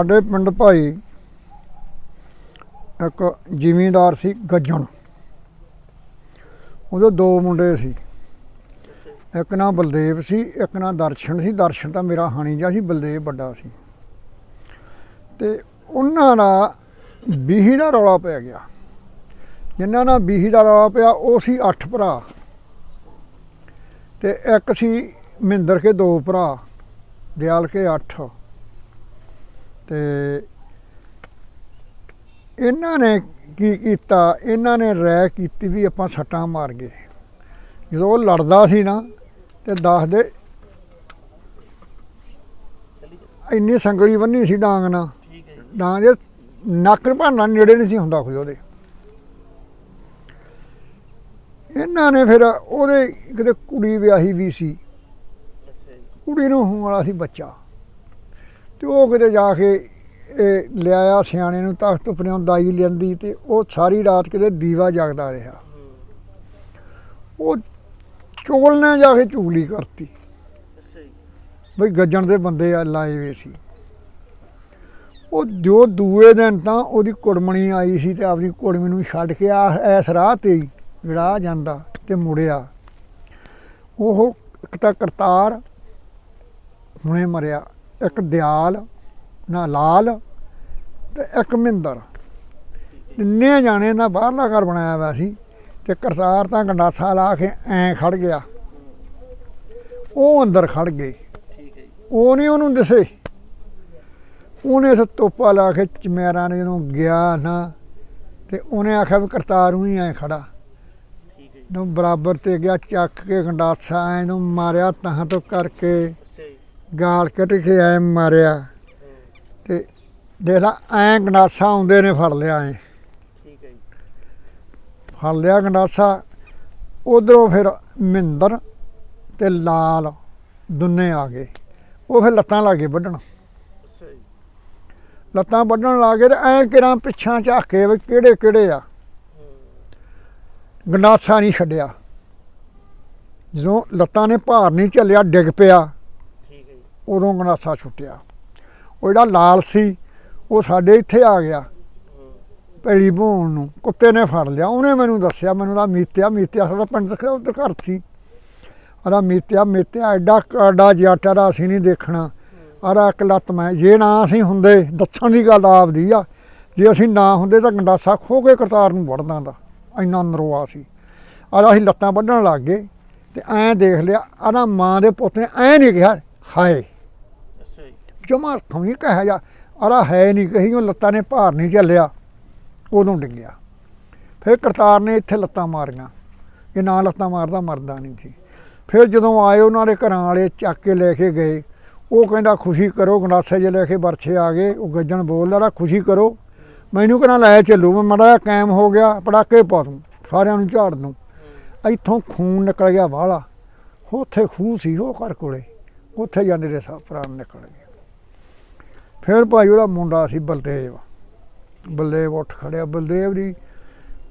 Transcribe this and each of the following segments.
ਸਾਡੇ ਪਿੰਡ ਭਾਈ ਇੱਕ ਜ਼ਿਮੀਂਦਾਰ ਸੀ ਗੱਜਣ। ਉਹਦੇ ਦੋ ਮੁੰਡੇ ਸੀ। ਇੱਕ ਨਾਂ ਬਲਦੇਵ ਸੀ, ਇੱਕ ਨਾਂ ਦਰਸ਼ਨ ਸੀ। ਦਰਸ਼ਨ ਤਾਂ ਮੇਰਾ ਹਾਣੀ ਜਿਹਾ ਸੀ, ਬਲਦੇਵ ਵੱਡਾ ਸੀ। ਤੇ ਉਹਨਾਂ ਦਾ ਬੀਹੀ ਦਾ ਰੌਲਾ ਪੈ ਗਿਆ। ਜਿਨ੍ਹਾਂ ਨਾਲ ਬੀਹੀ ਦਾ ਰੌਲਾ ਪਿਆ, ਉਹ ਸੀ ਅੱਠ ਭਰਾ। ਤੇ ਇੱਕ ਸੀ ਮਹਿੰਦਰ ਕੇ ਦੋ ਭਰਾ, ਦਿਆਲ ਕੇ ਅੱਠ। ਤੇ ਇਹਨਾਂ ਨੇ ਕੀ ਕੀਤਾ? ਇਹਨਾਂ ਨੇ ਰਹਿ ਕੀਤੀ ਵੀ ਆਪਾਂ ਸੱਟਾਂ ਮਾਰ ਗਏ। ਜਦੋਂ ਉਹ ਲੜਦਾ ਸੀ ਨਾ ਤੇ ਦੱਸਦੇ ਇੰਨੀ ਸੰਗਲੀ ਬੰਨੀ ਸੀ ਡਾਂਗ ਨਾਲ। ਠੀਕ ਹੈ ਜੀ ਡਾਂਗ ਦੇ ਨੱਕ ਭਾਣਾ ਨੇੜੇ ਨਹੀਂ ਸੀ ਹੁੰਦਾ ਕੋਈ ਉਹਦੇ। ਇਹਨਾਂ ਨੇ ਫਿਰ ਉਹਦੇ ਕਿਤੇ ਕੁੜੀ ਵਿਆਹੀ ਵੀ ਸੀ। ਕੁੜੀ ਨੂੰ ਹੋਣ ਵਾਲਾ ਸੀ ਬੱਚਾ। ਤੇ ਉਹ ਕਿਤੇ ਜਾ ਕੇ ਇਹ ਲਿਆਇਆ ਸਿਆਣੇ ਨੂੰ ਤਖਤ ਉੱਪਰੋਂ ਦਾਈ ਲੈਂਦੀ ਤੇ ਉਹ ਸਾਰੀ ਰਾਤ ਕਿਤੇ ਦੀਵਾ ਜਗਦਾ ਰਿਹਾ। ਉਹ ਚੋਲ ਨੇ ਜਾ ਕੇ ਚੁਗਲੀ ਕਰਤੀ। ਬਈ ਗੱਜਣ ਦੇ ਬੰਦੇ ਆ ਲਾਏ ਵੇ ਸੀ। ਉਹ ਜੋ ਦੂਏ ਦਿਨ ਤਾਂ ਉਹਦੀ ਕੁੜਮਣੀ ਆਈ ਸੀ ਤੇ ਆਪਦੀ ਕੁੜਮੀ ਨੂੰ ਛੱਡ ਕੇ ਆ ਐਸ ਰਾਹ ਤੇ ਹੀ ਜਿਹੜਾ ਜਾਂਦਾ ਤੇ ਮੁੜਿਆ। ਉਹ ਇੱਕ ਤਾਂ ਕਰਤਾਰ ਹੁਣੇ ਮਰਿਆ। ਇੱਕ ਦਿਆਲ ਨਾ ਲਾਲ ਤੇ ਇੱਕ ਮਿੰਦਰ। ਤਿੰਨੇ ਜਾਣੇ ਨਾ ਬਾਹਰਲਾ ਘਰ ਬਣਾਇਆ ਹੋਇਆ ਸੀ ਤੇ ਕਰਤਾਰ ਤਾਂ ਗੰਡਾਸਾ ਲਾ ਕੇ ਐਂ ਖੜ ਗਿਆ। ਉਹ ਅੰਦਰ ਖੜ ਗਏ। ਉਹ ਨਹੀਂ ਉਹਨੂੰ ਦਿਸੇ। ਉਹਨੇ ਤੇ ਤੋਪਾ ਲਾ ਕੇ ਚਮੇਰਾਂ ਨੇ ਜਦੋਂ ਗਿਆ ਨਾ ਤੇ ਉਹਨੇ ਆਖਿਆ ਵੀ ਕਰਤਾਰ ਨੂੰ ਹੀ ਐ ਖੜਾ। ਨੂੰ ਬਰਾਬਰ ਤੇ ਗਿਆ ਚੱਕ ਕੇ ਗੰਡਾਸਾ ਐ ਨੂੰ ਮਾਰਿਆ ਤਾਂ ਤੋਂ ਕਰਕੇ ਗਾਲ ਕੱਢ ਕੇ ਐ ਮਾਰਿਆ। ਤੇ ਦੇਖ ਲਾ ਐ ਗੰਡਾਸਾ ਆਉਂਦੇ ਨੇ ਫੜ ਲਿਆ ਐ। ਠੀਕ ਹੈ ਜੀ। ਫੜ ਲਿਆ ਗੰਡਾਸਾ ਉਧਰੋਂ ਫਿਰ ਮਹਿੰਦਰ ਤੇ ਲਾਲ ਦੁੰਨੇ ਆ ਗਏ। ਉਹ ਫਿਰ ਲੱਤਾਂ ਲਾ ਕੇ ਵੱਢਣ। ਲੱਤਾਂ ਵੱਢਣ ਲੱਗੇ ਤੇ ਐ ਕਿਰਾਂ ਪਿੱਛਾਂ ਝਾਕੇ ਵੀ ਕਿਹੜੇ ਕਿਹੜੇ ਆ। ਗੰਡਾਸਾ ਨਹੀਂ ਛੱਡਿਆ। ਜਦੋਂ ਲੱਤਾਂ ਨੇ ਭਾਰ ਨਹੀਂ ਝੱਲਿਆ ਡਿੱਗ ਪਿਆ। ਉਦੋਂ ਗੰਡਾਸਾ ਛੁੱਟਿਆ। ਉਹ ਜਿਹੜਾ ਲਾਲ ਸੀ, ਉਹ ਸਾਡੇ ਇੱਥੇ ਆ ਗਿਆ। ਹੂੰ ਪੈਲੀ ਭੋਣ ਨੂੰ, ਕੁੱਤੇ ਨੇ ਫੜ ਲਿਆ। ਉਹਨੇ ਮੈਨੂੰ ਦੱਸਿਆ, ਮੈਨੂੰ ਦਾ ਮੀਤਿਆ ਮੀਤਿਆ ਸਾਡਾ ਪਿੰਡ ਦੱਸਿਆ ਉੱਧਰ ਘਰ ਸੀ। ਆਦਾ ਮੀਤਿਆ ਮੀਤਿਆ, ਐਡਾ ਕਾਡਾ ਜਿਆਟਾ ਦਾ ਅਸੀਂ ਨਹੀਂ ਦੇਖਣਾ। ਆਦਾ ਇੱਕ ਲੱਤ ਮੈਂ, ਜੇ ਨਾ ਅਸੀਂ ਹੁੰਦੇ, ਦੱਸਣ ਦੀ ਗੱਲ ਆਪਦੀ ਆ। ਜੇ ਅਸੀਂ ਨਾ ਹੁੰਦੇ ਤਾਂ ਗੰਡਾਸਾ ਖੋ ਕੇ ਕਰਤਾਰ ਨੂੰ ਵੜਦਾ ਦਾ। ਇੰਨਾ ਨਰੋਆ ਸੀ। ਆਦਾ ਅਸੀਂ ਲੱਤਾਂ ਵੱਢਣ ਲੱਗ ਗਏ ਤੇ ਐਂ ਦੇਖ ਲਿਆ ਆਦਾ ਮਾਂ ਦੇ ਪੁੱਤ ਨੇ ਐਂ ਨਹੀਂ ਕਿਹਾ, ਹਾਏ। ਜਮਾ ਖਮੀ ਕਹਾ ਜਾ ਅਰਾ ਹੈ ਨਹੀਂ, ਕਹੀ ਉਹ ਲੱਤਾਂ ਨੇ ਭਾਰ ਨਹੀਂ ਝੱਲਿਆ ਉਦੋਂ ਡਿੱਗਿਆ। ਫਿਰ ਕਰਤਾਰ ਨੇ ਇੱਥੇ ਲੱਤਾਂ ਮਾਰੀਆਂ, ਇਹ ਨਾ ਲੱਤਾਂ ਮਾਰਦਾ, ਮਰਦਾ ਨਹੀਂ ਸੀ। ਫਿਰ ਜਦੋਂ ਆਏ, ਉਹਨਾਂ ਦੇ ਘਰਾਂ ਵਾਲੇ ਚੱਕ ਕੇ ਲੈ ਕੇ ਗਏ, ਉਹ ਕਹਿੰਦਾ, ਖੁਸ਼ੀ ਕਰੋ, ਗੰਡਾਸੇ ਜੇ ਲੈ ਕੇ ਵਰਛੇ ਆ ਗਏ, ਉਹ ਗੱਜਣ ਬੋਲਦਾ ਰਾ ਖੁਸ਼ੀ ਕਰੋ, ਮੈਨੂੰ ਕਹਿੰਦਾ, ਲੈ ਚੱਲੂ, ਮੈਂ ਮੜਾ ਕਾਇਮ ਹੋ ਗਿਆ ਪੜਾਕੇ ਪਾ ਦੂੰ, ਸਾਰਿਆਂ ਨੂੰ ਝਾੜ ਦੂੰ। ਇੱਥੋਂ ਖੂਨ ਨਿਕਲ ਗਿਆ ਵਾਲਾ, ਉੱਥੇ ਖੂਹ ਸੀ ਉਹ ਘਰ ਕੋਲੇ, ਉੱਥੇ ਜਾਂਦੇ ਦੇ ਸਾ ਪ੍ਰਾਣ ਨਿਕਲ ਗਏ। ਫਿਰ ਭਾਈ ਉਹਦਾ ਮੁੰਡਾ ਸੀ ਬਲਦੇਵ। ਬਲਦੇਵ ਉੱਠ ਖੜਿਆ। ਬਲਦੇਵ ਦੀ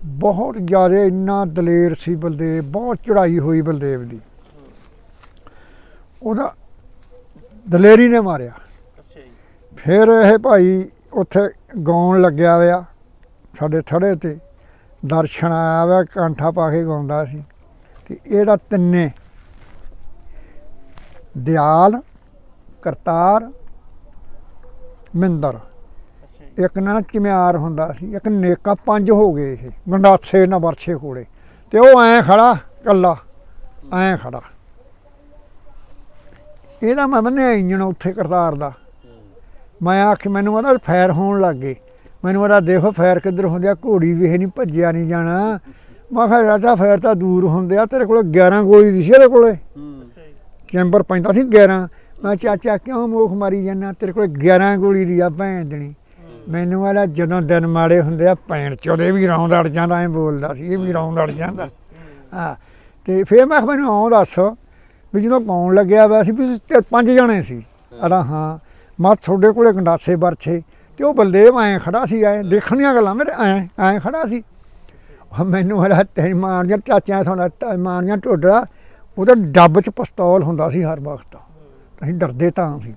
ਬਹੁਤ ਜ਼ਿਆਦਾ ਇੰਨਾ ਦਲੇਰ ਸੀ ਬਲਦੇਵ ਬਹੁਤ ਚੜਾਈ ਹੋਈ ਬਲਦੇਵ ਦੀ। ਉਹਦਾ ਦਲੇਰੀ ਨੇ ਮਾਰਿਆ। ਫਿਰ ਇਹ ਭਾਈ ਉੱਥੇ ਗਾਉਣ ਲੱਗਿਆ ਹੋਇਆ ਸਾਡੇ ਥੜੇ ਤੇ। ਦਰਸ਼ਨ ਆਇਆ ਹੋਇਆ ਕਾਂਠਾ ਪਾ ਕੇ ਗਾਉਂਦਾ ਸੀ। ਤੇ ਇਹਦਾ ਤਿੰਨੇ ਦਿਆਲ ਕਰਤਾਰ ਮਿੰਦਰ। ਇੱਕ ਨਾ ਚਿਮਿਆਰ ਹੁੰਦਾ ਸੀ ਇੱਕ ਨੇਕਾ ਪੰਜ ਹੋ ਗਏ ਇਹ ਗੰਡਾਸੇ ਨਾ ਵਰਛੇ ਕੋਲੇ। ਤੇ ਉਹ ਐਂ ਖੜਾ ਕੱਲਾ ਐਂ ਖੜਾ। ਇਹਦਾ ਮੈਂ ਮੰਨਿਆ ਇੰਜਣ ਉੱਥੇ ਕਰਤਾਰ ਦਾ। ਮੈਂ ਆਖ ਮੈਨੂੰ ਉਹਦਾ ਫਾਇਰ ਹੋਣ ਲੱਗ ਗਏ। ਮੈਨੂੰ ਉਹਦਾ ਦੇਖੋ ਫਾਇਰ ਕਿੱਧਰ ਹੁੰਦੇ ਆ ਘੋੜੀ ਵੀ ਇਹ ਨਹੀਂ ਭੱਜਿਆ ਨਹੀਂ ਜਾਣਾ। ਮੈਂ ਕਿਹਾ ਚਾਚਾ ਫਾਇਰ ਤਾਂ ਦੂਰ ਹੁੰਦੇ ਆ ਤੇਰੇ ਕੋਲ 11 ਗੋਲੀ ਦੀ ਸੀ ਇਹਦੇ ਕੋਲੇ। ਚੈਂਬਰ ਪੈਂਦਾ ਸੀ 11 ਮੈਂ ਚਾਚਾ ਕਿਉਂ ਮੋਖ ਮਾਰੀ ਜਾਂਦਾ? ਤੇਰੇ ਕੋਲ 11 ਗੋਲੀ ਦੀ ਆ ਭੈਣ ਦੇਣੀ। ਮੈਨੂੰ ਵਾਲਾ ਜਦੋਂ ਦਿਨ ਮਾੜੇ ਹੁੰਦੇ ਆ ਭੈਣ ਚੋਦੇ ਵੀ ਰੌਂਦ ਅੜ ਜਾਂਦਾ ਐ ਬੋਲਦਾ ਸੀ ਇਹ ਵੀ ਰੌਂਦ ਅੜ ਜਾਂਦਾ। ਹਾਂ। ਤੇ ਫਿਰ ਮੈਂ ਮੈਨੂੰ ਆਉਂ ਦੱਸ ਵੀ ਜਦੋਂ ਗਾਉਣ ਲੱਗਿਆ ਵਾ ਸੀ ਵੀ ਤੇ ਪੰਜ ਜਣੇ ਸੀ। ਅਰਾ ਹਾਂ ਮੈਂ ਤੁਹਾਡੇ ਕੋਲੇ ਗੰਡਾਸੇ ਵਰਛੇ ਤੇ ਉਹ ਬਲਦੇਵ ਐਂ ਖੜਾ ਸੀ ਐ ਦੇਖਣ ਦੀਆਂ ਗੱਲਾਂ ਮੇਰੇ ਐਂ ਐਂ ਖੜਾ ਸੀ। ਮੈਨੂੰ ਹਲਾ ਟੈ ਮਾਰੀਆਂ ਚਾਚਿਆਂ ਤੋਂ ਮਾਰੀਆਂ ਢੋਡਰਾ ਉਹਦਾ ਡੱਬ 'ਚ ਪਿਸਤੌਲ ਹੁੰਦਾ ਸੀ ਹਰ ਵਕਤ। ਅਸੀਂ ਡਰਦੇ ਤਾਂ ਸੀ।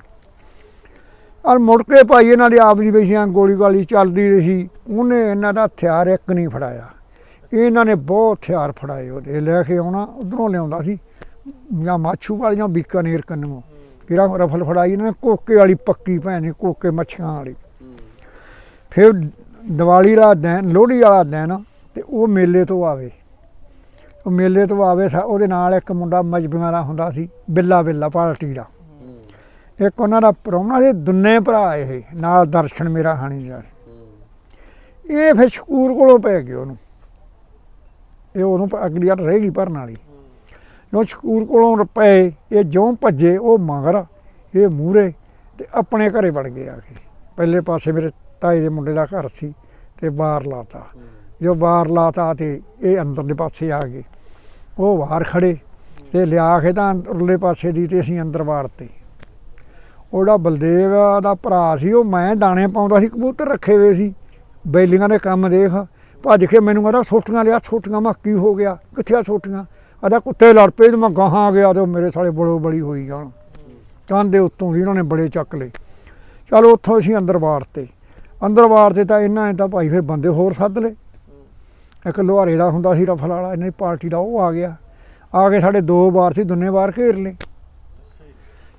ਔਰ ਮੁੜ ਕੇ ਭਾਈ ਇਹਨਾਂ ਦੀ ਆਪ ਦੀ ਬੇਸ਼ੀਆਂ ਗੋਲੀ ਗਾਲੀ ਚੱਲਦੀ ਰਹੀ, ਉਹਨੇ ਇਹਨਾਂ ਦਾ ਹਥਿਆਰ ਇੱਕ ਨਹੀਂ ਫੜਾਇਆ। ਇਹਨਾਂ ਨੇ ਬਹੁਤ ਹਥਿਆਰ ਫੜਾਏ ਉਹਦੇ, ਲੈ ਕੇ ਆਉਣਾ, ਉਧਰੋਂ ਲਿਆਉਂਦਾ ਸੀ। ਜਾਂ ਮਾਛੂ ਵਾਲੀਆਂ, ਬੀਕਾਨੇਰ ਕੰਨੋਂ ਜਿਹੜਾ ਰਫਲ ਫੜਾਈ ਇਹਨਾਂ ਨੇ, ਕੋਕੇ ਵਾਲੀ ਪੱਕੀ ਭੈਣ ਨੇ ਕੋਕੇ ਮੱਛੀਆਂ ਵਾਲੀ। ਫਿਰ ਦੀਵਾਲੀ ਵਾਲਾ ਦਿਨ, ਲੋਹੜੀ ਵਾਲਾ ਦਿਨ, ਤੇ ਉਹ ਮੇਲੇ ਤੋਂ ਆਵੇ। ਉਹ ਮੇਲੇ ਤੋਂ ਆਵੇ, ਸਾ- ਉਹਦੇ ਨਾਲ ਇੱਕ ਮੁੰਡਾ ਮਜਬੀਆਂ ਦਾ ਹੁੰਦਾ ਸੀ ਬਿੱਲਾ ਬਿੱਲਾ ਪਾਰਟੀ ਦਾ। ਇੱਕ ਉਹਨਾਂ ਦਾ ਪ੍ਰਾਹੁਣਾ ਸੀ ਦੁੰਨੇ ਭਰਾ ਇਹ ਨਾਲ ਦਰਸ਼ਨ ਮੇਰਾ ਹਾਣੀ ਦਾ। ਇਹ ਫਿਰ ਸ਼ਕੂਰ ਕੋਲੋਂ ਪੈ ਗਏ ਉਹਨੂੰ। ਇਹ ਉਹਨੂੰ ਅਗਲੀ ਵਾਰ ਰਹੇਗੀ ਭਰਨ ਵਾਲੀ। ਜੋ ਸ਼ਕੂਰ ਕੋਲੋਂ ਪਏ ਇਹ ਜਿਉਂ ਭੱਜੇ ਉਹ ਮਗਰ ਇਹ ਮੂਰੇ ਤੇ ਆਪਣੇ ਘਰੇ ਵੜ ਗਏ ਆ ਕੇ। ਪਹਿਲੇ ਪਾਸੇ ਮੇਰੇ ਤਾਏ ਦੇ ਮੁੰਡੇ ਦਾ ਘਰ ਸੀ ਤੇ ਬਾਹਰ ਲਾਤਾ। ਜੋ ਬਾਹਰ ਲਾਤਾ ਤੇ ਇਹ ਅੰਦਰਲੇ ਪਾਸੇ ਆ ਗਏ। ਉਹ ਬਾਹਰ ਖੜੇ ਤੇ ਲਿਆ ਕੇ ਤਾਂ ਉਰਲੇ ਪਾਸੇ ਦੀ ਤੇ ਅਸੀਂ ਅੰਦਰ ਵਾੜਤੇ। ਉਹਦਾ ਬਲਦੇਵ ਦਾ ਭਰਾ ਸੀ, ਉਹ ਮੈਂ ਦਾਣੇ ਪਾਉਂਦਾ ਸੀ, ਕਬੂਤਰ ਰੱਖੇ ਹੋਏ ਸੀ। ਬੈਲੀਆਂ ਦੇ ਕੰਮ ਦੇਖ, ਭੱਜ ਕੇ ਮੈਨੂੰ ਕਹਿੰਦਾ ਸੋਟੀਆਂ ਲਿਆ ਸੋਟੀਆਂ ਮੈਂ ਕੀ ਹੋ ਗਿਆ? ਕਿੱਥੇ ਆ ਸੋਟੀਆਂ ਆਦਾ ਕੁੱਤੇ ਲੜ ਪਏ ਤੇ ਮੈਂ ਗਾਹਾਂ ਗਿਆ ਤੇ ਉਹ ਮੇਰੇ ਸਾਲੇ ਬੜੋ ਬੜੀ ਹੋਈ ਜਾਣ। ਕੰਨ ਦੇ ਉੱਤੋਂ ਦੀ ਉਹਨਾਂ ਨੇ ਬੜੇ ਚੱਕ ਲਏ। ਚਲੋ ਉੱਥੋਂ ਅਸੀਂ ਅੰਦਰ ਵਾੜਤੇ ਅੰਦਰ ਵਾਰਤੇ ਤਾਂ ਇਹਨਾਂ ਨੇ ਤਾਂ ਭਾਈ ਫਿਰ ਬੰਦੇ ਹੋਰ ਸੱਦ ਲਏ। ਇੱਕ ਲੋਹਾਰੇ ਦਾ ਹੁੰਦਾ ਸੀ ਰਫਲ ਵਾਲਾ, ਇਹਨਾਂ ਦੀ ਪਾਰਟੀ ਦਾ ਉਹ ਆ ਗਿਆ। ਆ ਕੇ ਸਾਡੇ ਦੋ ਵਾਰ ਸੀ, ਦੁੰਨੇ ਵਾਰ ਘੇਰ ਲਏ।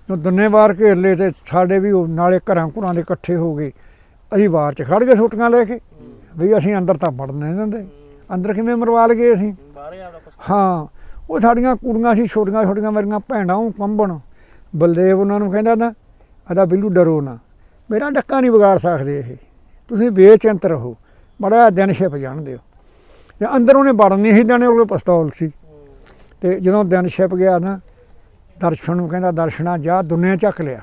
ਜੀ ਦੁੰਨੇ ਵਾਰ ਘੇਰ ਲਏ ਤੇ ਸਾਡੇ ਵੀ ਉਹ ਨਾਲੇ ਘਰਾਂ ਘੁਰਾਂ ਦੇ ਇਕੱਠੇ ਹੋ ਗਏ। ਅਸੀਂ ਬਾਹਰ ਚ ਖੜ ਗਏ ਛੁੱਟੀਆਂ ਲੈ ਕੇ ਵੀ ਅਸੀਂ ਅੰਦਰ ਤਾਂ ਵੜਨ ਨਹੀਂ ਦਿੰਦੇ। ਅੰਦਰ ਕਿਵੇਂ ਮਰਵਾ ਲਗੇ ਅਸੀਂ? ਹੀ ਉਹ ਸਾਡੀਆਂ ਕੁੜੀਆਂ ਸੀ ਛੋਟੀਆਂ ਛੋਟੀਆਂ ਮੇਰੀਆਂ ਭੈਣਾਂ ਉਹ ਕੰਬਣ। ਬਲਦੇਵ ਉਹਨਾਂ ਨੂੰ ਕਹਿੰਦਾ ਨਾ ਆਦਾ ਬਿੱਲੂ ਡਰੋ ਨਾ। ਮੇਰਾ ਡੱਕਾ ਨਹੀਂ ਵਿਗਾੜ ਸਕਦੇ ਇਹ। ਤੁਸੀਂ ਬੇਚਿੰਤ ਰਹੋ। ਬੜਾ ਦਿਨ ਛਿਪ ਜਾਣ ਦਿਓ। ਤੇ ਅੰਦਰ ਉਹਨੇ ਵੜਨ ਨਹੀਂ ਸੀ ਦੇਣੇ ਉਹਦੇ ਪਿਸਤੌਲ ਸੀ। ਤੇ ਜਦੋਂ ਦਿਨ ਛਿਪ ਗਿਆ ਨਾ ਦਰਸ਼ਨ ਨੂੰ ਕਹਿੰਦਾ, ਦਰਸ਼ਨਾ ਜਾ ਦੁਨੀਆ ਚੱਕ ਲਿਆ।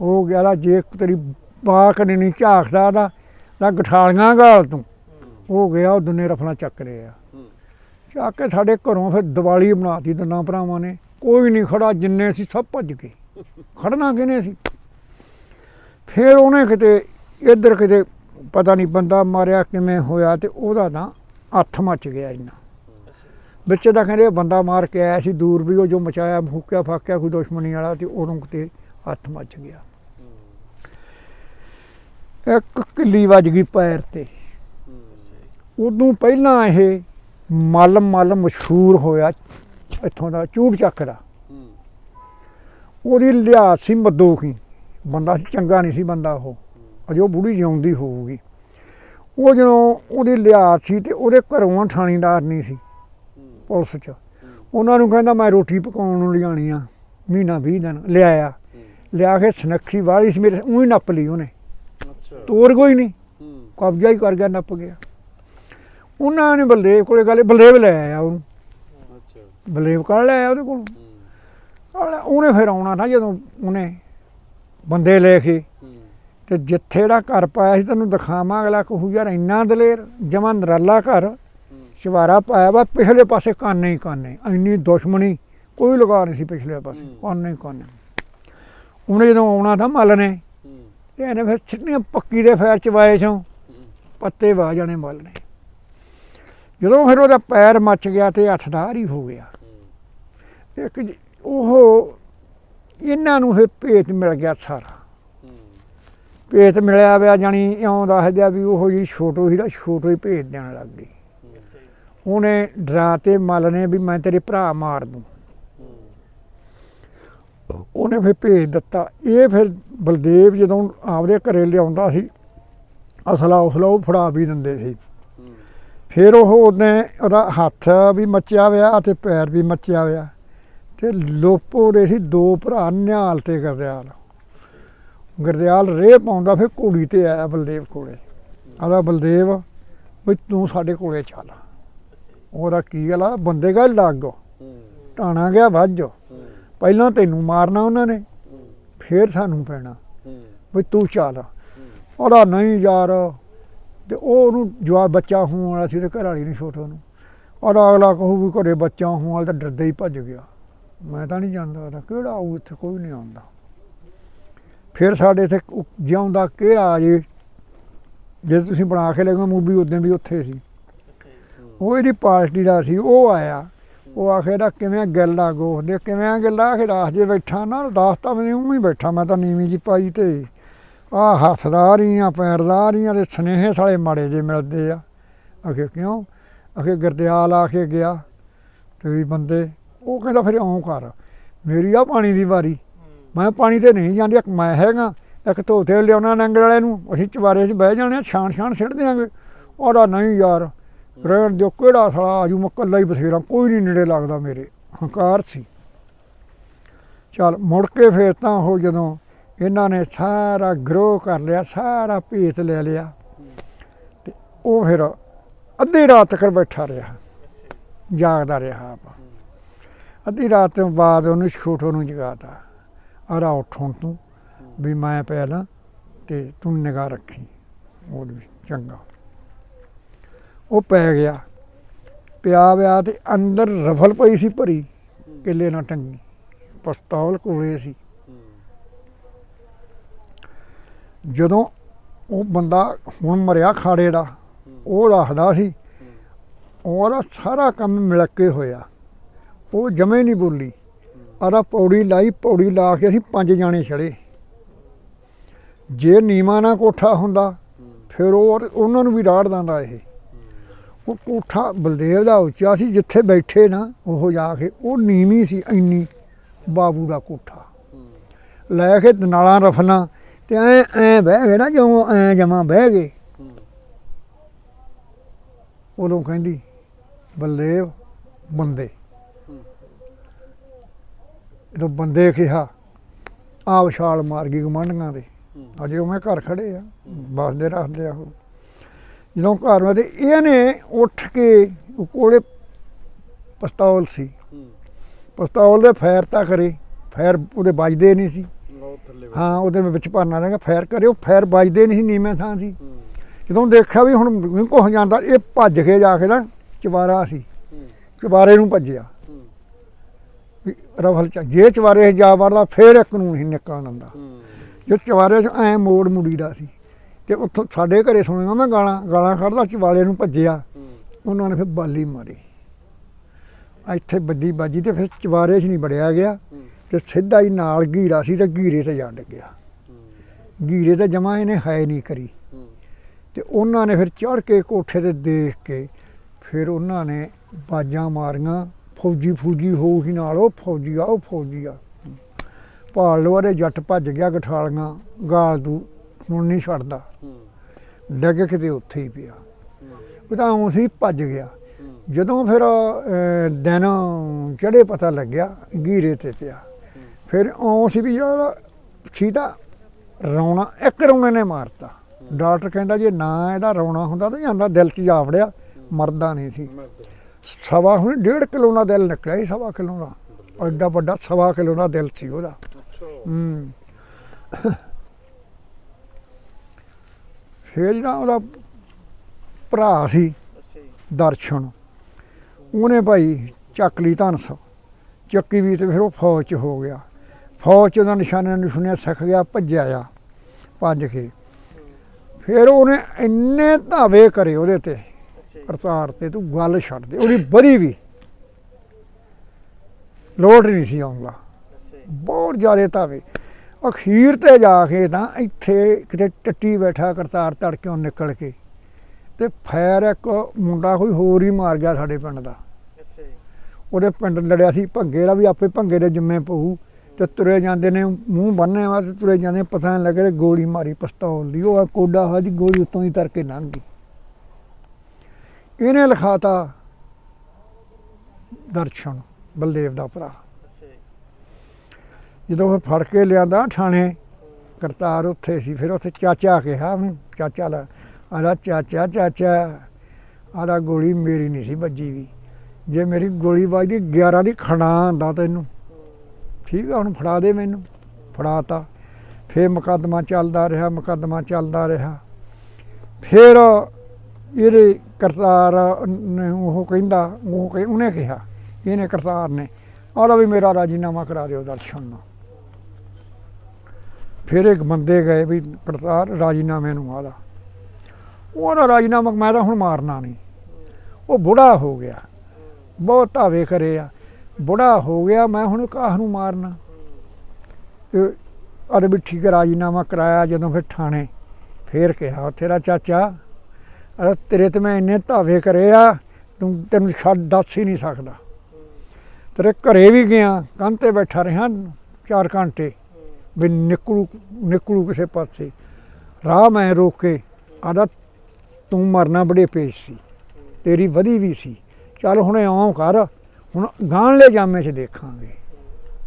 ਉਹ ਗਿਆ ਜੇ ਤੇਰੀ ਬਾਕ ਨੇ ਨਹੀਂ ਝਾਕਦਾ ਦਾ ਨਾ ਗਠਾਲੀਆਂ ਗਾਲ ਤੂੰ। ਉਹ ਗਿਆ, ਉਹ ਦੁਨੀਆ ਰਫਲਾ ਚੱਕ ਲਿਆ ਚੱਕ ਕੇ ਸਾਡੇ ਘਰੋਂ ਫਿਰ ਦੀਵਾਲੀ ਬਣਾਤੀ ਦੋਨਾਂ ਭਰਾਵਾਂ ਨੇ। ਕੋਈ ਨਹੀਂ ਖੜਾ, ਜਿੰਨੇ ਸੀ ਸਭ ਭੱਜ ਗਏ। ਖੜਨਾ ਕਿਨੇ ਸੀ? ਫਿਰ ਉਹਨੇ ਕਿਤੇ, ਇੱਧਰ ਕਿਤੇ ਪਤਾ ਨਹੀਂ ਬੰਦਾ ਮਾਰਿਆ ਕਿਵੇਂ ਹੋਇਆ ਤੇ ਉਹਦਾ ਨਾ ਹੱਥ ਮੱਚ ਗਿਆ ਇੰਨਾ। ਵਿੱਚ ਦਾ ਕਹਿੰਦੇ ਬੰਦਾ ਮਾਰ ਕੇ ਆਇਆ ਸੀ, ਦੂਰ ਵੀ ਉਹ ਜੋ ਮਚਾਇਆ, ਫੂਕਿਆ, ਫਾਕਿਆ ਕੋਈ ਦੁਸ਼ਮਣੀ ਵਾਲਾ ਤੇ ਉਹਨੂੰ ਕਿਤੇ ਹੱਥ ਮੱਚ ਗਿਆ। ਇੱਕ ਕਿੱਲੀ ਵੱਜ ਗਈ ਪੈਰ ਤੇ। ਉਦੋਂ ਪਹਿਲਾਂ ਇਹ ਮਲ ਮਲ ਮਸ਼ਹੂਰ ਹੋਇਆ ਇੱਥੋਂ ਦਾ ਚੂੜ ਚੱਕ ਦਾ। ਉਹਦੀ ਲਿਹਾਜ਼ ਸੀ ਮਦੋਖੀ ਬੰਦਾ ਸੀ, ਚੰਗਾ ਨਹੀਂ ਸੀ ਬੰਦਾ ਉਹ। ਅਜੇ ਉਹ ਬੁੜੀ ਜਿਉਂਦੀ ਹੋਊਗੀ। ਉਹ ਜਦੋਂ ਉਹਦੀ ਲਿਹਾਜ਼ ਸੀ ਤੇ ਉਹਦੇ ਘਰੋਂ ਥਾਣੀਦਾਰ ਨਹੀਂ ਸੀ। ਪੁਲਿਸ 'ਚ। ਉਹਨਾਂ ਨੂੰ ਕਹਿੰਦਾ ਮੈਂ ਰੋਟੀ ਪਕਾਉਣ ਨੂੰ ਲਿਆਣੀ ਆ ਮਹੀਨਾ 20 ਦਿਨ ਲਿਆਇਆ। ਲਿਆ ਕੇ ਸਨੱਖੀ ਵਾਲੀ ਸੀ ਮੇਰੇ ਉਹੀ ਨੱਪ ਲਈ ਉਹਨੇ। ਅੱਛਾ। ਤੋਰ ਕੋਈ ਨਹੀਂ। ਕਬਜ਼ਾ ਹੀ ਕਰ ਗਿਆ ਨੱਪ ਗਿਆ। ਉਹਨਾਂ ਨੇ ਬਲਦੇਵ ਕੋਲੇ ਗੱਲ ਬਲਦੇਵ ਲੈ ਆਇਆ ਉਹਨੂੰ। ਅੱਛਾ। ਬਲਦੇਵ ਕੱਢ ਲੈ ਆਇਆ ਉਹਦੇ ਕੋਲ। ਉਹਨੇ ਫਿਰ ਆਉਣਾ ਨਾ ਜਦੋਂ ਉਹਨੇ ਬੰਦੇ ਲੈ ਕੇ। ਤੇ ਜਿੱਥੇ ਦਾ ਘਰ ਪਾਇਆ ਸੀ ਤੈਨੂੰ ਦਿਖਾਵਾਂ ਅਗਲਾ ਕਹੂ ਯਾਰ ਇੰਨਾ ਦਲੇਰ ਜਮਾਂ ਨਰਾਲਾ ਘਰ। ਸ਼ਵਾਰਾ ਪਾਇਆ ਵਾ ਪਿਛਲੇ ਪਾਸੇ ਕਾਨੇ ਹੀ ਕਾਨੇ ਇੰਨੀ ਦੁਸ਼ਮਣੀ ਕੋਈ ਲਗਾ ਨਹੀਂ ਸੀ ਪਿਛਲੇ ਪਾਸੇ। ਕਾਨੇ ਹੀ ਕਾਨੇ ਉਹਨੇ ਜਦੋਂ ਆਉਣਾ ਤਾਂ ਮੱਲ ਨੇ। ਇਹਨੇ ਫਿਰ ਛਿੱਟੀਆਂ ਪੱਕੀ ਦੇ ਫੈਰ ਚਵਾਏ ਚੋਂ ਪੱਤੇ ਵਾ ਜਾਣੇ ਮੱਲ ਨੇ। ਜਦੋਂ ਫਿਰ ਉਹਦਾ ਪੈਰ ਮੱਚ ਗਿਆ ਤੇ ਹੱਥਦਾਰ ਹੀ ਹੋ ਗਿਆ। ਇੱਕ ਉਹ ਇਹਨਾਂ ਨੂੰ ਫਿਰ ਭੇਤ ਮਿਲ ਗਿਆ ਸਾਰਾ। ਭੇਤ ਮਿਲਿਆ ਵਿਆ ਜਾਣੀ ਇਉਂ ਦੱਸਦਿਆ ਵੀ ਉਹ ਜੀ ਛੋਟੋ ਹੀ ਦਾ ਛੋਟੋ ਹੀ ਭੇਤ ਦੇਣ ਲੱਗ ਗਈ। ਉਹਨੇ ਡਰਾ ਤੇ ਮੱਲ ਨੇ ਵੀ ਮੈਂ ਤੇਰੇ ਭਰਾ ਮਾਰ ਦੂੰ। ਉਹਨੇ ਫਿਰ ਭੇਜ ਦਿੱਤਾ। ਇਹ ਫਿਰ ਬਲਦੇਵ ਜਦੋਂ ਆਪਦੇ ਘਰੇ ਲਿਆਉਂਦਾ ਸੀ, ਅਸਲਾ ਉਸਲਾ ਉਹ ਫੜਾ ਵੀ ਦਿੰਦੇ ਸੀ। ਫਿਰ ਉਹ ਉਹਨੇ ਉਹਦਾ ਹੱਥ ਵੀ ਮੱਚਿਆ ਹੋਇਆ ਤੇ ਪੈਰ ਵੀ ਮੱਚਿਆ ਹੋਇਆ ਤੇ ਲੋਪੋ ਦੇ ਸੀ, ਦੋ ਭਰਾ ਨਿਹਾਲ ਤੇ ਗਰਦਿਆਲ। ਗਰਦਿਆਲ ਰੇਹ ਪਾਉਂਦਾ, ਫਿਰ ਘੋੜੀ ਤੇ ਆਇਆ ਬਲਦੇਵ ਕੋਲੇ। ਆਦਾ ਬਲਦੇਵ ਵੀ ਤੂੰ ਸਾਡੇ ਕੋਲੇ ਚੱਲ। ਉਹਦਾ ਕੀ ਗੱਲ ਆ? ਬੰਦੇ ਗੱਲ ਲੱਗ। ਟਾਣਾ ਗਿਆ ਵੱਜ। ਪਹਿਲਾਂ ਤੈਨੂੰ ਮਾਰਨਾ ਉਹਨਾਂ ਨੇ, ਫੇਰ ਸਾਨੂੰ ਪੈਣਾ। ਵੀ ਤੂੰ ਚੱਲ। ਉਹਦਾ ਨਹੀਂ ਯਾਰ। ਤੇ ਉਹ ਉਹਨੂੰ ਜਵਾਬ ਬੱਚਾ ਹੋਣ ਵਾਲਾ ਸੀ ਤੇ ਘਰ ਵਾਲੀ ਨੂੰ ਛੋਟੋ ਨੂੰ ਉਹਦਾ ਅਗਲਾ ਕਹੂ ਵੀ ਘਰੇ ਬੱਚਾ ਹੋਣ ਵਾਲਾ ਤਾਂ ਡਰਦਾ ਹੀ ਭੱਜ ਗਿਆ। ਮੈਂ ਤਾਂ ਨਹੀਂ ਜਾਂਦਾ ਉਹਦਾ। ਕਿਹੜਾ ਆਊ ਇੱਥੇ? ਕੋਈ ਨਹੀਂ ਆਉਂਦਾ। ਫਿਰ ਸਾਡੇ ਇੱਥੇ ਜਿਉਂਦਾ ਕਿਹੜਾ ਆ ਜੇ? ਜੇ ਤੁਸੀਂ ਬਣਾ ਕੇ ਲੈ ਗਏ ਮੂਵੀ ਉਦੋਂ ਵੀ ਉੱਥੇ ਸੀ। ਉਹ ਇਹਦੀ ਪਾਰਟੀ ਦਾ ਸੀ ਉਹ ਆਇਆ। ਉਹ ਆਖੇ ਦਾ ਕਿਵੇਂ ਗੱਲਾਂ ਗੋਖਦੇ? ਕਿਵੇਂ ਗੱਲਾਂ ਆਖੇ ਰਾਸ ਜੇ ਬੈਠਾ ਨਾ ਦਾਸ ਤਾਂ ਮੈਨੂੰ ਹੀ ਬੈਠਾ। ਮੈਂ ਤਾਂ ਨੀਵੀਂ ਜੀ ਪਾਈ ਤੇ ਆ ਹੱਥਦਾਰੀਆਂ ਪੈਰਦਾਰੀਆਂ ਦੇ ਸਨੇਹੇ ਸਾਲੇ ਮਾੜੇ ਜੇ ਮਿਲਦੇ ਆ। ਆਖੇ ਕਿਉਂ? ਆਖੇ ਗਰਦਿਆਲ ਆ ਕੇ ਗਿਆ ਤੇ ਵੀ ਬੰਦੇ ਉਹ ਕਹਿੰਦਾ ਫਿਰ ਆਉਂ ਕਰ ਮੇਰੀ ਆ ਪਾਣੀ ਦੀ ਵਾਰੀ। ਮੈਂ ਪਾਣੀ ਤੇ ਨਹੀਂ ਜਾਂਦੀ ਇੱਕ ਮੈਂ ਹੈਗਾ ਇੱਕ ਧੋਤੇ ਲਿਆਉਣਾ ਨੰਗਲ ਵਾਲੇ ਨੂੰ। ਅਸੀਂ ਚਵਾਰੇ 'ਚ ਬਹਿ ਜਾਣੇ ਆ, ਛਾਣ ਛਾਣ ਸਿੱਟ ਦਿਆਂਗੇ। ਉਹਦਾ ਨਹੀਂ ਯਾਰ ਰਹਿਣ ਦਿਓ, ਕਿਹੜਾ ਸਾਲਾ ਆਜੂ ਮੈਂ ਇਕੱਲਾ ਹੀ ਬਥੇਰਾ, ਕੋਈ ਨਹੀਂ ਨੇੜੇ ਲੱਗਦਾ ਮੇਰੇ। ਹੰਕਾਰ ਸੀ। ਚਲ ਮੁੜ ਕੇ ਫੇਰ ਤਾਂ ਉਹ ਜਦੋਂ ਇਹਨਾਂ ਨੇ ਸਾਰਾ ਗਰੋਹ ਕਰ ਲਿਆ, ਸਾਰਾ ਭੇਤ ਲੈ ਲਿਆ, ਤੇ ਉਹ ਫਿਰ ਅੱਧੀ ਰਾਤ ਤੱਕ ਬੈਠਾ ਰਿਹਾ। ਜਾਗਦਾ ਰਿਹਾ ਆਪ। ਅੱਧੀ ਰਾਤ ਤੋਂ ਬਾਅਦ ਉਹਨੂੰ ਛੋਟੋ ਨੂੰ ਜਗਾਤਾ। ਅਰਾ ਉੱਠ ਹੁਣ ਤੂੰ, ਵੀ ਮੈਂ ਪਹਿਲਾਂ ਤੇ ਤੂੰ ਨਿਗਾਹ ਰੱਖੀ। ਉਹ ਵੀ ਚੰਗਾ। ਉਹ ਪੈ ਗਿਆ। ਪਿਆ ਵਿਆ ਤੇ ਅੰਦਰ ਰਫਲ ਪਈ ਸੀ ਭਰੀ, ਕਿੱਲੇ ਨਾਲ ਟੰਗੀ। ਪਿਸਤੌਲ ਕੋਲੇ ਸੀ। ਜਦੋਂ ਉਹ ਬੰਦਾ ਹੁਣ ਮਰਿਆ ਖਾੜੇ ਦਾ, ਉਹ ਰੱਖਦਾ ਸੀ। ਉਹਦਾ ਸਾਰਾ ਕੰਮ ਮਿਲ ਕੇ ਹੋਇਆ। ਉਹ ਜਮੇ ਨਹੀਂ ਬੋਲੀ। ਆਦਾ ਪੌੜੀ ਲਾਈ, ਪੌੜੀ ਲਾ ਕੇ ਅਸੀਂ ਪੰਜ ਜਾਣੇ ਛੜੇ। ਜੇ ਨੀਮਾ ਨਾ ਕੋਠਾ ਹੁੰਦਾ, ਫਿਰ ਉਹ ਉਹਨਾਂ ਨੂੰ ਵੀ ਰਾੜ ਦਿੰਦਾ ਇਹ। ਉਹ ਕੋਠਾ ਬਲਦੇਵ ਦਾ ਉੱਚਾ ਸੀ ਜਿੱਥੇ ਬੈਠੇ ਨਾ ਉਹ ਜਾ ਕੇ ਉਹ ਨੀਵੀਂ ਸੀ ਇੰਨੀ ਬਾਬੂ ਦਾ ਕੋਠਾ। ਲੈ ਕੇ ਨਾਲਾਂ ਰਫਲਾਂ ਤੇ ਐ ਐ ਬਹਿ ਗਏ ਨਾ ਜਿਉਂ ਐ ਜਮਾ ਬਹਿ ਗਏ। ਉਦੋਂ ਕਹਿੰਦੀ ਬਲਦੇਵ ਬੰਦੇ। ਜਦੋਂ ਬੰਦੇ ਕਿਹਾ ਆ ਵਿਸ਼ਾਲ ਮਾਰ ਗਈ ਗਮੰਡੀਆਂ ਦੇ। ਅਜੇ ਉਹ ਮੈਂ ਘਰ ਖੜੇ ਆ ਬਸਦੇ ਰੱਖਦੇ ਆ ਉਹ। ਜਦੋਂ ਘਰ ਮੈਂ ਤੇ ਇਹਨੇ ਉੱਠ ਕੇ ਉਹ ਕੋਲੇ ਪਿਸਤੌਲ ਸੀ। ਪਿਸਤੌਲ ਦੇ ਫਾਇਰ ਤਾਂ ਕਰੇ ਫਾਇਰ ਉਹਦੇ ਵੱਜਦੇ ਨਹੀਂ ਸੀ। ਹਾਂ ਉਹਦੇ ਵਿੱਚ ਭਰਨਾ ਰਹਿਗਾ ਫਾਇਰ ਕਰੇ ਉਹ ਫਾਇਰ ਵੱਜਦੇ ਨਹੀਂ ਨੀਵੇਂ ਥਾਂ ਸੀ। ਜਦੋਂ ਦੇਖਿਆ ਵੀ ਹੁਣ ਕੁਛ ਜਾਂਦਾ ਇਹ ਭੱਜ ਕੇ ਜਾ ਕੇ ਨਾ ਚਵਾਰਾ ਸੀ। ਚਵਾਰੇ ਨੂੰ ਭੱਜਿਆ। ਰਫਲ ਚ ਜੇ ਚਵਾਰੇ ਜਾ ਵੜਦਾ ਫੇਰ ਇੱਕ ਨੂੰ ਨਹੀਂ ਨਿਕਲਣ ਦਿੰਦਾ ਜੇ ਚਵਾਰੇ 'ਚ ਐ ਮੋੜ ਮੁੜੀਦਾ ਸੀ। ਤੇ ਉੱਥੋਂ ਸਾਡੇ ਘਰੇ ਸੁਣਿਆ ਮੈਂ ਗਾਲਾਂ ਗਾਲਾਂ ਕੱਢਦਾ ਚਵਾਲੇ ਨੂੰ ਭੱਜਿਆ। ਉਹਨਾਂ ਨੇ ਫਿਰ ਬਾਲੀ ਮਾਰੀ। ਇੱਥੇ ਵੱਡੀ ਬਾਜੀ ਤੇ ਫਿਰ ਚਵਾਰੇ 'ਚ ਨਹੀਂ ਵੜਿਆ ਗਿਆ। ਤੇ ਸਿੱਧਾ ਹੀ ਨਾਲ ਘੀਰਾ ਸੀ ਤੇ ਘੀਰੇ ਤੇ ਜਾ ਡਿੱਗਿਆ ਘੀਰੇ ਤੇ ਜਮਾ ਇਹਨੇ ਹੈ ਨਹੀਂ ਕਰੀ। ਤੇ ਉਹਨਾਂ ਨੇ ਫਿਰ ਚੜ ਕੇ ਕੋਠੇ ਤੇ ਦੇਖ ਕੇ ਫਿਰ ਉਹਨਾਂ ਨੇ ਬਾਜਾਂ ਮਾਰੀਆਂ। ਫੌਜੀ ਫੂਜੀ ਹੋ ਹੀ ਨਾਲ ਉਹ ਫੌਜੀ ਆ ਉਹ ਫੌਜੀ ਆ। ਭਾਲ ਲੋ ਉਹਦੇ ਜੱਟ ਭੱਜ ਗਿਆ ਗਠਾਲੀਆਂ ਗਾਲ ਤੂੰ ਹੁਣ ਨਹੀਂ ਛੱਡਦਾ। ਡਿੱਗ ਕਿਤੇ ਉੱਥੇ ਹੀ ਪਿਆ। ਉਹ ਤਾਂ ਉਂ ਸੀ ਭੱਜ ਗਿਆ। ਜਦੋਂ ਫਿਰ ਦਿਨ ਚੜੇ ਪਤਾ ਲੱਗਿਆ ਗੀਰੇ ਤੇ ਪਿਆ। ਫਿਰ ਉਹ ਸੀ ਵੀ ਜਿਹੜਾ ਸੀ ਤਾਂ ਰੌਣਾ ਇੱਕ ਰੌਣੇ ਨੇ ਮਾਰਤਾ। ਡਾਕਟਰ ਕਹਿੰਦਾ ਜੇ ਨਾ ਇਹਦਾ ਰੌਣਾ ਹੁੰਦਾ ਤਾਂ ਜਾਂਦਾ ਦਿਲ 'ਚ ਜਾ ਵੜਿਆ ਮਰਦਾ ਨਹੀਂ ਸੀ। ਸਵਾ ਹੁਣ ਡੇਢ ਕਿਲੋ ਦਾ ਦਿਲ ਨਿਕਲਿਆ ਸੀ ਸਵਾ ਕਿਲੋ ਦਾ ਐਡਾ ਵੱਡਾ ਸਵਾ ਕਿਲੋ ਦਾ ਦਿਲ ਸੀ ਉਹਦਾ। ਹੂੰ। ਫਿਰ ਜਿਹੜਾ ਉਹਦਾ ਭਰਾ ਸੀ ਦਰਸ਼ਨ। ਉਹਨੇ ਭਾਈ ਚੱਕ ਲਈ ਧਨਸ। ਚੱਕੀ ਵੀ ਤੇ ਫਿਰ ਉਹ ਫੌਜ ਚ ਹੋ ਗਿਆ। ਫੌਜ ਚ ਉਹਦਾ ਨਿਸ਼ਾਨੇ ਨਿਸ਼ਾਨੇ ਸਿੱਖ ਗਿਆ ਭੱਜਿਆ ਆ ਭੱਜ ਕੇ। ਫਿਰ ਉਹਨੇ ਇੰਨੇ ਧਾਵੇ ਕਰੇ ਉਹਦੇ ਤੇ ਕਰਤਾਰ ਤੇ ਤੂੰ ਗੱਲ ਛੱਡ ਦੇ। ਉਹਦੀ ਬਰੀ ਵੀ ਲੋੜ ਨਹੀਂ ਸੀ ਆਉਂਦਾ ਬਹੁਤ ਜ਼ਿਆਦਾ ਧਾਵੇ। ਅਖੀਰ ਤੇ ਜਾ ਕੇ ਤਾਂ ਇੱਥੇ ਕਿਤੇ ਟੱਟੀ ਬੈਠਾ ਕਰਤਾਰ ਤੜਕਿਓਂ ਨਿਕਲ ਕੇ ਤੇ ਫੈਰ ਇੱਕ ਮੁੰਡਾ ਕੋਈ ਹੋਰ ਹੀ ਮਾਰ ਗਿਆ ਸਾਡੇ ਪਿੰਡ ਦਾ। ਉਹਦੇ ਪਿੰਡ ਲੜਿਆ ਸੀ ਭੰਗੇ ਦਾ ਵੀ ਆਪੇ ਭੰਗੇ ਦੇ ਜਿੰਮੇ ਪਊ ਤੇ ਤੁਰੇ ਜਾਂਦੇ ਨੇ ਮੂੰਹ ਬੰਨੇ ਵਾਸਤੇ ਤੁਰੇ ਜਾਂਦੇ ਪਤਾ ਨਹੀਂ ਲੱਗੇ ਗੋਲੀ ਮਾਰੀ ਪਿਸਤੌਲ ਦੀ ਉਹ ਕੋਡਾ ਹਾਜੀ ਗੋਲੀ ਉੱਤੋਂ ਹੀ ਤਰ ਕੇ ਲੰਘ ਗਈ। ਇਹਨੇ ਲਿਖਾਤਾ ਦਰਸ਼ਨ ਬਲਦੇਵ ਦਾ ਭਰਾ। ਜਦੋਂ ਉਹ ਫੜ ਕੇ ਲਿਆਂਦਾ ਥਾਣੇ, ਕਰਤਾਰ ਉੱਥੇ ਸੀ, ਫਿਰ ਉੱਥੇ ਚਾਚਾ ਕਿਹਾ ਉਹਨੂੰ, ਚਾਚਾ ਲਾ, ਆਲਾ ਚਾਚਾ ਚਾਚਾ, ਆਲਾ ਗੋਲੀ ਮੇਰੀ ਨਹੀਂ ਸੀ ਵੱਜੀ ਵੀ। ਜੇ ਮੇਰੀ ਗੋਲੀ ਵੱਜਦੀ 11 ਦੀ ਖਣਾ ਆਂਦਾ ਤੈਨੂੰ। ਠੀਕ ਆ ਹੁਣ ਫੜਾ ਦੇ ਮੈਨੂੰ। ਫੜਾਤਾ। ਫੇਰ ਮੁਕੱਦਮਾ ਚੱਲਦਾ ਰਿਹਾ, ਮੁਕੱਦਮਾ ਚੱਲਦਾ ਰਿਹਾ। ਫਿਰ ਇਹਦੇ ਕਰਤਾਰ ਨੇ ਉਹ ਕਹਿੰਦਾ, ਉਹ ਕਹੇ ਉਹਨੇ ਕਿਹਾ, ਇਹਨੇ ਕਰਤਾਰ ਨੇ ਆਲਾ ਵੀ ਮੇਰਾ ਰਾਜੀਨਾਮਾ ਕਰਾ ਦਿਓ ਦਰਸ਼ਨ ਨੂੰ ਫਿਰ ਇੱਕ ਬੰਦੇ ਗਏ ਵੀ ਕਰਤਾਰ ਰਾਜੀਨਾਮੇ ਨੂੰ ਆਦਾ ਉਹਦਾ ਰਾਜੀਨਾਮਾ ਮੈਂ ਤਾਂ ਹੁਣ ਮਾਰਨਾ ਨਹੀਂ। ਉਹ ਬੁੜਾ ਹੋ ਗਿਆ। ਬਹੁਤ ਧਾਵੇ ਕਰੇ ਆ। ਬੁੜਾ ਹੋ ਗਿਆ, ਮੈਂ ਹੁਣ ਕਾਹ ਨੂੰ ਮਾਰਨਾ? ਇਹ ਅਰੇ ਵੀ ਠੀਕ ਰਾਜੀਨਾਮਾ ਕਰਾਇਆ ਜਦੋਂ ਫਿਰ ਥਾਣੇ। ਫੇਰ ਕਿਹਾ, ਤੇਰਾ ਚਾਚਾ ਅਰੇ ਤੇਰੇ ਤੇ ਮੈਂ ਇੰਨੇ ਧਾਵੇ ਕਰੇ ਆ, ਤੂੰ ਤੈਨੂੰ ਛੱਡ, ਦੱਸ ਹੀ ਨਹੀਂ ਸਕਦਾ। ਤੇਰੇ ਘਰੇ ਵੀ ਗਿਆ, ਕੰਨ ਤੇ ਬੈਠਾ ਰਿਹਾ 4 ਘੰਟੇ। ਵੀ ਨਿਕਲੂ ਨਿਕਲੂ ਕਿਸੇ ਪਾਸੇ। ਰਾਹ ਮੈਂ ਰੋਕ ਕੇ ਆਦਾ ਤੂੰ ਮਰਨਾ ਬੜੇ ਪੇਸ਼ ਸੀ, ਤੇਰੀ ਵਧੀ ਵੀ ਸੀ। ਚੱਲ ਹੁਣ ਇਉਂ ਕਰ, ਹੁਣ ਗਾਣ ਗਾਂਹਲੇ ਜਾਮੇ 'ਚ ਦੇਖਾਂਗੇ।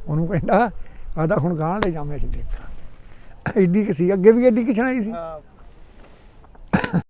ਉਹਨੂੰ ਕਹਿੰਦਾ ਆਦਾ ਹੁਣ ਗਾਂਹਲੇ ਜਾਮੇ 'ਚ ਦੇਖਾਂਗੇ। ਐਡੀ ਕਿ ਸੀ, ਅੱਗੇ ਵੀ ਐਡੀ ਕਿ ਸੁਣਾਈ ਸੀ?